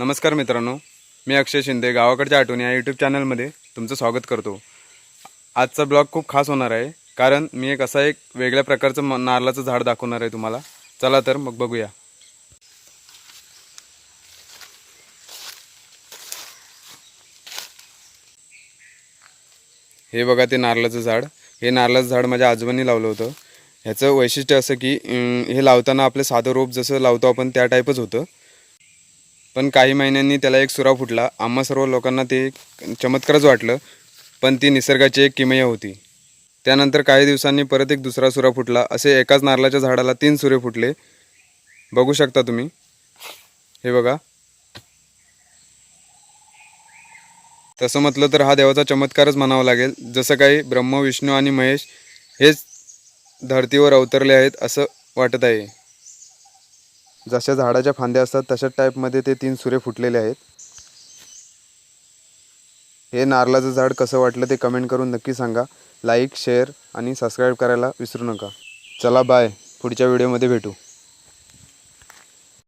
नमस्कार मित्रांनो मी अक्षय शिंदे गावाकडच्या आठवणी या यूट्यूब चॅनलमध्ये तुमचं स्वागत करतो. आजचा ब्लॉग खूप खास होणार आहे कारण मी एक असा एक वेगळ्या प्रकारचं म- नारळाचं झाड दाखवणार आहे तुम्हाला. चला तर मग बघूया. हे बघा ते नारळाचं झाड. हे नारळाचं झाड माझ्या आजोबांनी लावलं होतं. ह्याचं वैशिष्ट्य असं की हे लावताना आपलं साधं रोप जसं लावतो आपण त्या टाईपच होतं. पण काही महिन्यांनी त्याला एक सुरा फुटला. आम्हा सर्व लोकांना ते चमत्कारच वाटलं पण ती निसर्गाची एक किमया होती. त्यानंतर काही दिवसांनी परत एक दुसरा सुरा फुटला. असे एकाच नारळाच्या झाडाला तीन सुरे फुटले. बघू शकता तुम्ही. हे बघा. तसं म्हटलं तर हा देवाचा चमत्कारच म्हणावा लागेल. जसं काही ब्रह्म विष्णू आणि महेश हेच धर्तीवर अवतरले आहेत असं वाटत आहे. जशा झाडाच्या फांद्या असतात तशाच टाईपमध्ये ते तीन सुरे फुटलेले आहेत. हे नारळाचं झाड कसं वाटलं ते कमेंट करून नक्की सांगा. लाईक शेअर आणि सबस्क्राईब करायला विसरू नका. चला बाय पुढच्या व्हिडिओमध्ये भेटू.